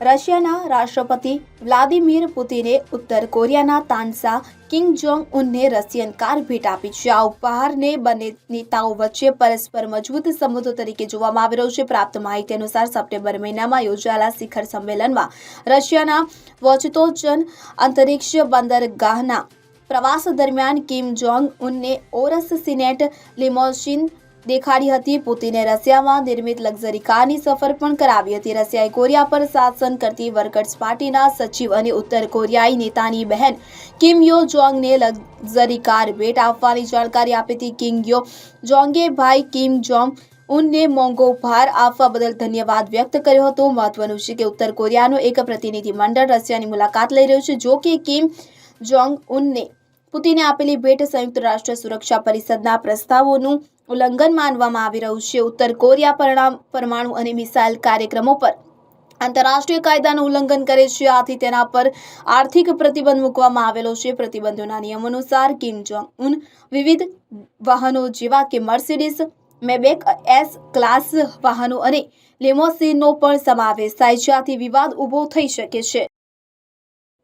રશિયાના રાષ્ટ્રપતિ વ્લાદિમીર પુતિને ઉત્તર કોરિયાના તાનસા કિંગ જોંગ ઉનને રશિયન કાર ભેટ આપી છે. આ ઉપહારને બંને નેતાઓ વચ્ચે પરસ્પર મજબૂત સંબંધો તરીકે જોવામાં આવી રહ્યો છે. પ્રાપ્ત માહિતી અનુસાર સપ્ટેમ્બર મહિનામાં યોજાયેલા શિખર સંમેલનમાં રશિયાના વોચતોચન અંતરિક્ષ બંદરગાહના પ્રવાસ દરમિયાન કિમ જોંગ ઉનને ઓરસ સિનેટ લિમોસિન દેખાડી હતી. પુતિને રશિયામાં નિર્મિત લક્ઝરી કારની સફર પણ કરાવી હતી. રશિયાએ કોરિયા પર શાસન કરતી વર્કર્સ પાર્ટીના સચિવ અને ઉત્તર કોરિયાઈ નેતાની બહેન કિમ યો જોંગને લક્ઝરી કાર ભેટ આપવાની જાણકારી આપી હતી. કિંગ યો જોંગે ભાઈ કિમ જોંગ ઉનને મોંઘો ઉપહાર આપવા બદલ ધન્યવાદ વ્યક્ત કર્યો હતો. મહત્વનું છે કે ઉત્તર કોરિયાનું એક પ્રતિનિધિ મંડળ રશિયાની મુલાકાત લઈ રહ્યું છે. જો કે કિમ જોંગ ઉનને પુતિને આપેલી ભેટ સંયુક્ત રાષ્ટ્ર સુરક્ષા પરિષદના પ્રસ્તાવોનું ઉલ્લંઘન માનવામાં આવી રહ્યું છે. ઉત્તર કોરિયા પરમાણુ અને મિસાઇલ કાર્યક્રમો પર આંતરરાષ્ટ્રીય કાયદાનું ઉલ્લંઘન કરે છે. આથી તેના પર આર્થિક પ્રતિબંધ મૂકવામાં આવેલો છે. પ્રતિબંધોના નિયમો અનુસાર કિમ જોંગ ઉન વિવિધ વાહનો જેવા કે મર્સિડીઝ, મેબેક, એસ ક્લાસ વાહનો અને લેમોસિનનો પણ સમાવેશ થાય છે. આથી વિવાદ ઊભો થઈ શકે છે.